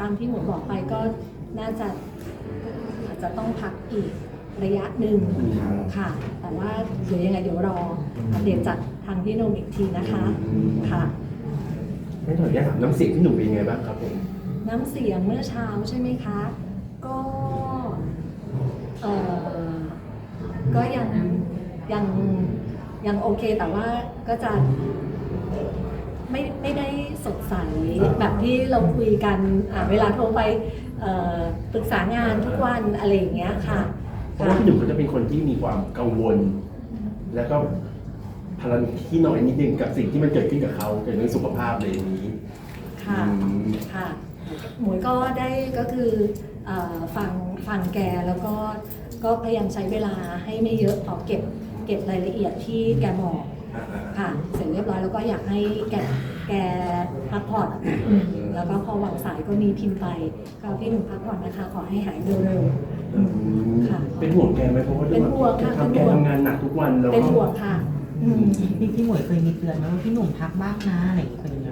ตามที่หมอบอกไปก็น่าจะอาจจะต้องพักอีกระยะหนึ่งค่ะ แต่ว่าเดี๋ยวยังไงเดี๋ยวรออัปเดตจากทางพี่โนมอีกทีนะคะค่ะไม่ถอยอยากถามน้ำเสียงที่หนุ่มเป็นยังไงบ้างครับผมน้ำเสียงเมื่อเช้าใช่ไหมคะ ก็เออก็ยังยังยังโอเคแต่ว่าก็จะ ไม่ไม่ได้สดใสแบบที่เราคุยกันอะเวลาโทรไปเอ่อปรึกษางานทุกวันอะไรอย่างเงี้ยค่ะเพราะว่าพี่หนุ่มเขาจะเป็นคนที่มีความกังวล แล้วก็พลังที่น้อยนิดนึงกับสิ่งที่มันเกิดขึ้นกับเขาเกี่ยวกับเรื่องสุขภาพเลยางนี้ค่ะ อืมค่ะหมวยก็ได้ก็คือเอ่อฟังฟังแกแล้วก็ก็พยายามใช้เวลาให้ไม่เยอะเอาเก็บเก็บรายละเอียดที่แกบอกอ่า ค่ะ เสร็จเรียบร้อยแล้วก็อยากให้แกแกพักผ่อนแล้วก็พอวางสายก็มีพิมพ์ไปก็พี่หนุ่มพักผ่อนนะคะ ขอให้หายเร็วๆอืมค่ะ เป็นห่วงแกไหมเพราะว่าเป็นห่วงค่ะทำแกเป็นห่วงทำงานหนักทุกวันแล้วๆเป็นก็ห่วงค่ะอืมพี่พี่หมวยเคยมีเตือนไหมว่าพี่หนุ่มพักบ้างนะอะไรอย่างเงี้ยเคยมีไ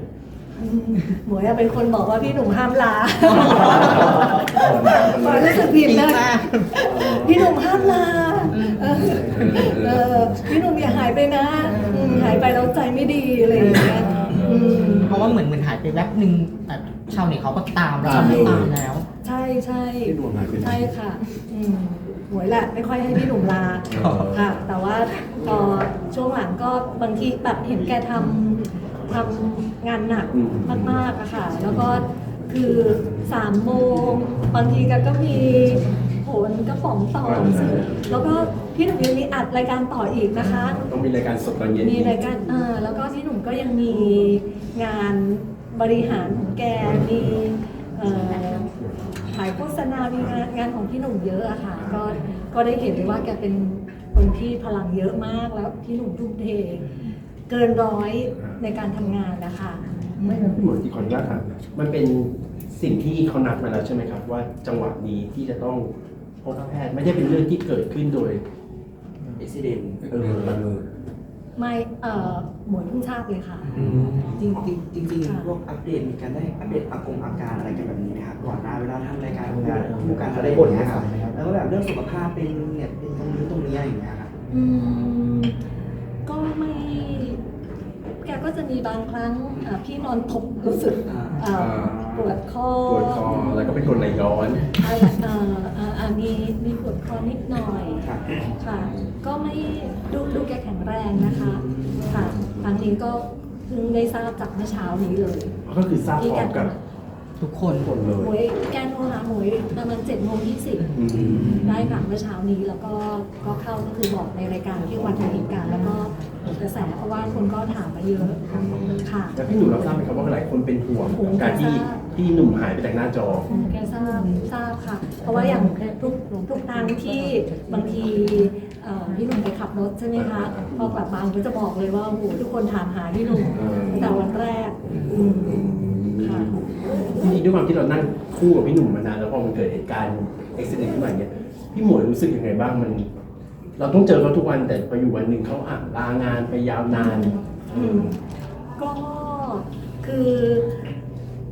หมอืมหมวยอะเป็นคนบอกว่าพี่หนุ่มห้ามลาหมวยรู้สึกผิดเลยมากพี่หนุ่มห้ามลาเออเออพี่หนุ่มอย่าหายไปนะอืมหายไปแล้วใจไม่ดีอะไรอย่างเงี้ยอืมเพราะว่าเหมือนเหมือนหายไปแวบหนึ่งแต่ชาวเน็ตเขาก็ตามแล้วตามเลยตามแล้ว ใช่ใช่ที่ดวงหายไปไหนใช่ค่ะอืมหวยแหละไม่ค่อยให้พี่หนุ่มลาอ๋อค่ะ แต่ว่าพอช่วงหลังก็บางทีแบบเห็นแกทำ ทำงานหนักมากๆอะค่ะ แล้วก็คือสามโมงบางทีแกก็มีโหนกระป๋องต่อซึ่งแล้วก็พี่หนุ่มยังมีอัดรายการต่ออีกนะคะ ต้องมีรายการสดตอนเย็นมีรายการเออแล้วก็พี่หนุ่มก็ยังมีงานบริหารของแกมีเอ่อขายโฆษณา มีงานงานของพี่หนุ่มเยอะอะค่ะ ก็ก็ได้เห็นเลยว่าแกเป็นคนที่พลังเยอะมากแล้วพี่หนุ่มทุ่มเท เกินร้อยในการทำงานนะคะ ไม่นะพี่หมวยที่ขออนุญาตถามมันเป็นสิ่งที่เขานัดมาแล้วใช่ไหมครับ ว่าจังหวะนี้ที่จะต้องพบแพทย์ไม่ได้เป็นเรื่องที่เกิดขึ้นโดย อุบิเหตุเออ ไม่เอ่อหมวยเพิ่งทราบเลยค่ะ จริงจริงจริงค่ะๆพวกอัปเดตมีการได้อัปเดตอากงอาการอะไรกันแบบนี้ไหมครับก่อนหน้าเวลาทำรายการงานผู้การอะไรอย่างเงี้ยครับแล้วก็แบบเรื่องสุขภาพเป็นเนี่ยเป็นตรงนี้ตรงนี้อะไรอย่างเงี้ยครับอืมก็ไม่ แกก็จะมีบางครั้งอะพี่นอนทบรู้สึกอ่าเอ่อปวดคอปวดคอแล้วก็เป็นคนไหลย้อน อะไรเอ่อเอ่ออะมีมีปวดคอนิดหน่อยครับค่ะ ก็ไม่ดูดูแกแข็งแรงนะคะค่ะทางนี้ก็เพิ่งได้ทราบจากเมื่อเช้านี้เลยก็คือทราบพร้อมกับทุกคนคนเลหมวยยแกโทรหาหมวยประมาณเจ็ดโมงยี่สิบ อืม ได้ค่ะเมื่อเช้านี้แล้วก็ก็เข้าก็คือบอกในรายการที่วันเหตุการณ์แล้วก็ กระแสเพราะว่าคนก็ถามมาเยอะค่ะ แล้วพี่หนุ่มรับทราบไหมครับว่าหลายคนเป็นห่วงโอ้กับการที่ทราบพี่หนุ่มหายไปจากหน้าจอ แกทราบทราบค่ะ เพราะว่าอย่างทุกทุกครั้งที่บางทีเอ่อพี่หนุ่มไปขับรถใช่ไหมคะพอกลับบ้านก็จะบอกเลยว่าโอ้โหทุกคนถามหาพี่หนุ่มเออตั้งแต่วันแรกอืมค่ะทีนี้ด้วยความที่เรานั่งคู่กับพี่หนุ่มมานานแล้วพอมันเกิดเหตุการณ์อุบิเหตุขึ้นมาอย่างเงี้ยพี่หมวยรู้สึกยังไงบ้างมัน เราต้องเจอเขาทุกวันแต่พออยู่วันหนึ่งเขาอะลางานไปยาวนานอืมก็คือ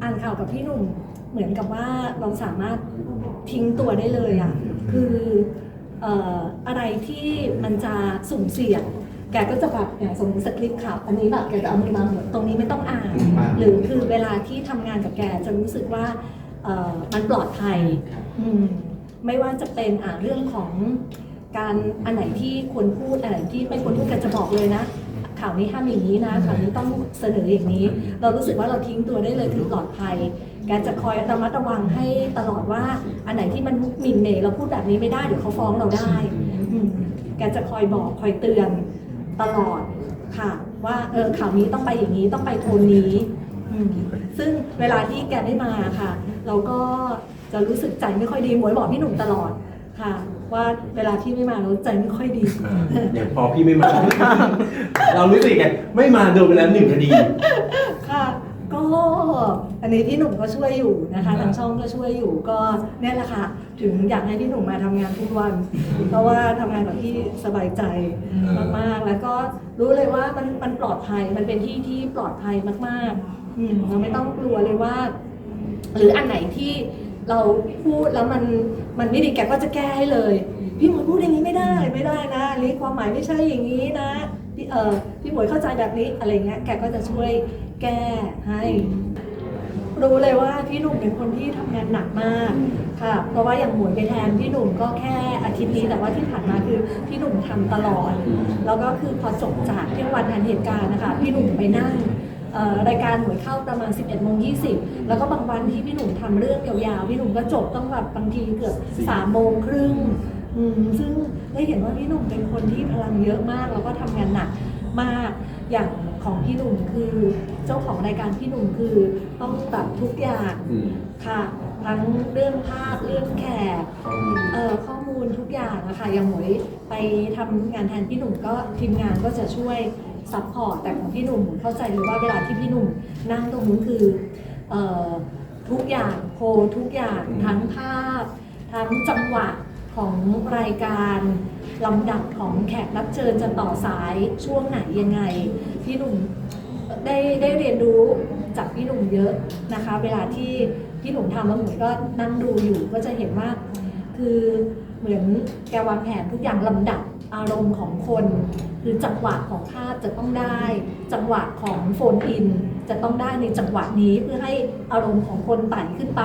อ่านข่าวกับพี่หนุ่มเหมือนกับว่าเราสามารถทิ้งตัวได้เลยอะคือเอ่ออะไรที่มันจะสุ่มเสี่ยง แกก็จะแบบอย่างสมมติสคริปต์ข่าวอันนี้แบบแกจะเอามือมาเหมือนตรงนี้ไม่ต้องอ่าน หรือคือเวลาที่ทำงานกับแกจะรู้สึกว่าเอ่อมันปลอดภัยอืมไม่ว่าจะเป็นอ่าเรื่องของ การอันไหนที่ควรพูดอันไหนที่ไม่ควรพูดแกจะบอกเลยนะ ข่าวนี้ห้ามอย่างนี้นะข่าวนี้ต้องเสนออย่างนี้ เรารู้สึกว่าเราทิ้งตัวได้เลยคือปลอดภัยแกจะคอยระมัดระวังให้ตลอดว่าอันไหนที่มันหมิ่นเหมเราพูดแบบนี้ไม่ได้เดี๋ยวเขาฟ้องเราได้อืมแกจะคอยบอกคอยเตือนตลอดค่ะ ว่าเออข่าวนี้ต้องไปอย่างนี้ต้องไปโทนนี้อืมซึ่งเวลาที่แกได้มาค่ะ เราก็จะรู้สึกใจไม่ค่อยดีหมวยบอกพี่หนุ่มตลอดค่ะ ว่าเวลาที่ไม่มาเราใจไม่ค่อยดีอ่าอย่างพอพี่ไม่มา เรารู้สึกไงไม่มาโดนไปแล้วหนึ่งคดี ค่ะ ก็อันนี้พี่หนุ่มก็ช่วยอยู่นะคะทางช่องก็ช่วยอยู่ก็เนี่ยแหละค่ะถึงอยากให้พี่หนุ่มมาทำงานทุกวัน เพราะว่าทำงานกับพี่สบายใจมากๆแล้วก็รู้เลยว่ามันมันปลอดภัยมันเป็นที่ที่ปลอดภัยมากๆอืมเราไม่ต้องกลัวเลยว่า หรืออันไหนที่ เราพูดแล้วมันมันไม่ดีแกก็จะแก้ให้เลย พี่หมวยพูดอย่างนี้ไม่ได้ไม่ได้นะอันนี้ความหมายไม่ใช่อย่างนี้นะพี่เออพี่หมวยเข้าใจแบบนี้อะไรเงี้ยแกก็จะช่วยแก้ให้ รู้เลยว่าพี่หนุ่มเป็นคนที่ทำงานหนักมากค่ะเพราะว่าอย่างหมวยไปแทนพี่หนุ่มก็แค่อาทิตย์นี้แต่ว่าที่ผ่านมาคือพี่หนุ่มทำตลอด แล้วก็คือพอจบจากเที่ยงวันทันเหตุการณ์นะคะพี่หนุ่มไปนั่งเอ่อ รายการหมวยเข้าประมาณ 11โมง20 แล้วก็บางวันที่พี่หนุ่มทำเรื่องยาวๆ พี่หนุ่มก็จบต้องแบบบางทีเกือบ3โมงครึ่งอืมซึ่งได้เห็นว่าพี่หนุ่มเป็นคนที่พลังเยอะมาก แล้วก็ทำงานหนักมากอย่างของพี่หนุ่มคือเจ้าของรายการพี่หนุ่มคือต้องแบบทุกอย่างอืมค่ะทั้งเรื่องภาพเรื่องแขกเอ่อข้อมูลทุกอย่างอะค่ะอย่างหมวยไปทำงานแทนพี่หนุ่มก็ทีมงานก็จะช่วย ซัพพอร์ตแต่ของพี่หนุ่มหมวยเข้าใจเลยว่าเวลาที่พี่หนุ่มนั่งตรงนู้นคือเอ่อทุกอย่างโพลทุกอย่างทั้งภาพ ทั้งจังหวะของรายการลำดับของแขกรับเชิญจะต่อสายช่วงไหนยังไง พี่หนุ่มได้ได้เรียนรู้จากพี่หนุ่มเยอะนะคะ เวลาที่พี่หนุ่มทำแล้วหมวยก็นั่งดูอยู่ก็จะเห็นว่า คือเหมือนแกวางแผนทุกอย่างลำดับ อารมณ์ของคนคือจังหวะของภาพจะต้องได้ จังหวะของโฟนอิน จะต้องได้ในจังหวะนี้เพื่อให้อารมณ์ของคนไต่ขึ้นไป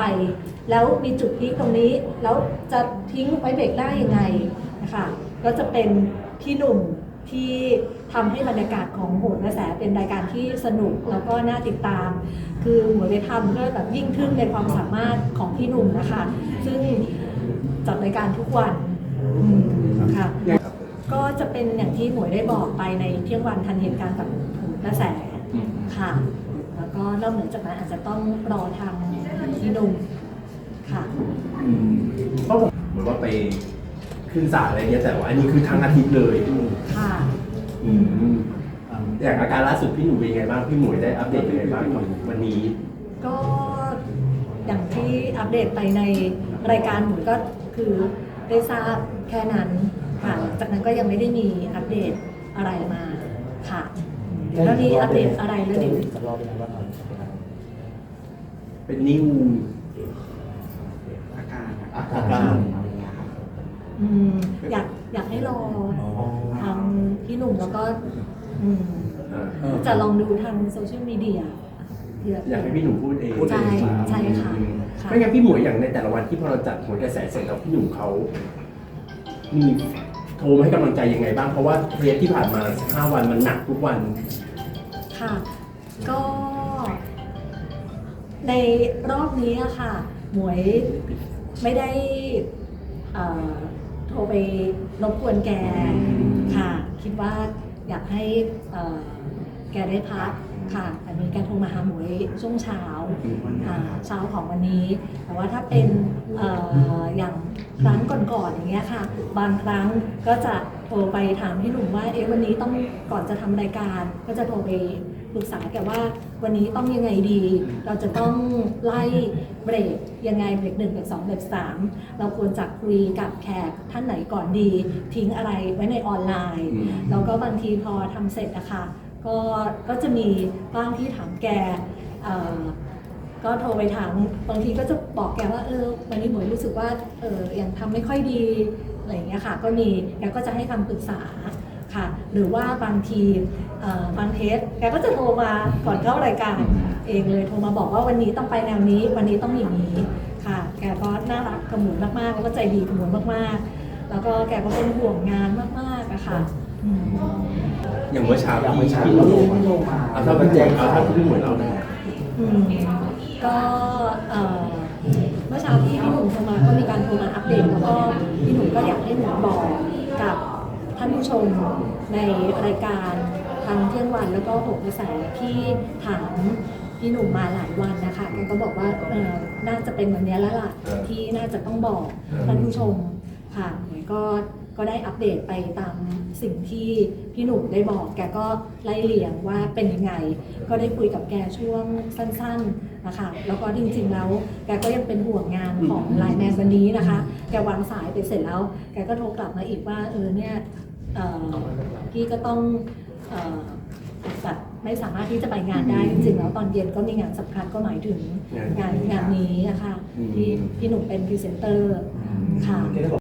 แล้วมีจุดพีคตรงนี้ แล้วจะทิ้งไว้เบรกได้ยังไงนะคะก็จะเป็นพี่หนุ่มที่ทำให้บรรยากาศของโหนกระแสเป็นรายการที่สนุกแล้วก็น่าติดตาม คือหมวยไปทำก็แบบยิ่งทึ่งในความสามารถของพี่หนุ่มนะคะ ซึ่งจัดรายการทุกวันค่ะ ก็จะเป็นอย่างที่หมวยได้บอกไปในเที่ยงวันทันเหตุการณ์กับโหนกระแสอืมค่ะ แล้วก็นอกเหนือจากนั้นอาจจะต้องรอทางพี่หนุ่มค่ะอืมก็บอกเหมือนว่าไปขึ้นศาลอะไรเงี้ยแต่ว่าอันนี้คือทั้งอาทิตย์เลยค่ะอืมอย่างอาการล่าสุดพี่หนุ่มเป็นยังไงบ้างพี่หมวยได้อัปเดตยังไงบ้างกับวันนี้ ก็อย่างที่อัปเดตไปในรายการหมวยก็คือได้ทราบแค่นั้น ค่ะจากนั้นก็ยังไม่ได้มีอัปเดตอะไรมาค่ะเดี๋ยวถ้ามีอัปเดตอะไรแล้วเดี๋ยวจะรอเป็นไงบ้างครับเป็นนิ้วอาการอาอาการการอะไรอย่างเงี้ยครับอืมอยากอยากให้รอทางพี่หนุ่มแล้วก็อืมอ่าจะลองดูทางโซเชียลมีเดียเผื่ออยากให้พี่หนุ่มพูดเองใช่ใช่ค่ะอืมค่ะไม่งั้นพี่หมวยอย่างในแต่ละวันที่พอเราจัดโหนกระแสเสร็จแล้วพี่หนุ่มเขามี โทรมาให้กำลังใจยังไงบ้าง เพราะว่าเรียนที่ผ่านมาห้าวันมันหนักทุกวัน ค่ะ ก็ ในรอบนี้อะค่ะ หมวยไม่ได้เอ่อโทรไปรบกวนแกค่ะ คิดว่าอยากให้เอ่อแกได้พักค่ะแต่มีการโทรมาหาหมวยช่วงเช้า อ่าเช้าของวันนี้ แต่ว่าถ้าเป็นเอ่ออย่าง ครั้งก่อนๆอย่างเงี้ยค่ะ บางครั้งก็จะโทรไปถามพี่หนุ่มว่าเอ๊ะวันนี้ต้องก่อนจะทำรายการ ก็จะโทรไปปรึกษาแกว่าวันนี้ต้องยังไงดี เราจะต้องไล่เบรกยังไงเบรกหนึ่งเบรกสองเบรกสามเราควรจะคุยกับแขกท่านไหนก่อนดี ทิ้งอะไรไว้ในออนไลน์อืมแล้วก็บางทีพอทำเสร็จนะคะก็ก็จะมีบ้างที่ถามแกเอ่อ ก็โทรไปถามบางทีก็จะบอกแกว่าเออวันนี้หมวยรู้สึกว่าเออยังทำไม่ค่อยดีอะไรอย่างเงี้ยค่ะ ก็มีแกก็จะให้คำปรึกษาค่ะ หรือว่าบางทีเอ่อบางเทสแกก็จะโทรมาก่อนเข้ารายการเองเลยโทรมาบอกว่าวันนี้ต้องไปแนวนี้ วันนี้ต้องอย่างนี้ค่ะ แกก็น่ารักกับหมวยมากๆแล้วก็ใจดีกับหมวยมากๆ แล้วก็แกก็เป็นห่วงงานมากๆอะค่ะอืมอย่างเมื่อเช้าอย่างเมื่อเช้าพี่หนุ่มเอาถ้าพี่หมวยเอาถ้าพี่หมวยเราได้อืม ก็เมื่อเช้าที่พี่หนุ่มโทรมาก็มีการโทรมาอัปเดตแล้วก็พี่หนุ่มก็อยากให้หนูบอกกับท่านผู้ชมในรายการทางเที่ยงวันแล้วก็หกกระแสที่ถามพี่หนุ่มมาหลายวันนะคะแกก็บอกว่าน่าจะเป็นวันนี้แล้วล่ะที่น่าจะต้องบอกท่านผู้ชมค่ะหนูก็ ก็ได้อัปเดตไปตามสิ่งที่พี่หนุ่มได้บอก แกก็ไล่เลียงว่าเป็นยังไง ก็ได้คุยกับแกช่วงสั้นๆนะคะแล้วก็จริงๆแล้วแกก็ยังเป็นห่วงงานของไลน์แมนวันนี้นะคะ แกวางสายไปเสร็จแล้ว แกก็โทรกลับมาอีกว่าเออเนี่ยเออพี่ก็ต้องเออแบบไม่สามารถที่จะไปงานได้จริงๆแล้วตอนเย็นก็มีงานสำคัญก็หมายถึงงานงานนี้อะคะที่พี่หนุ่มเป็นพรีเซนเตอร์ค่ะ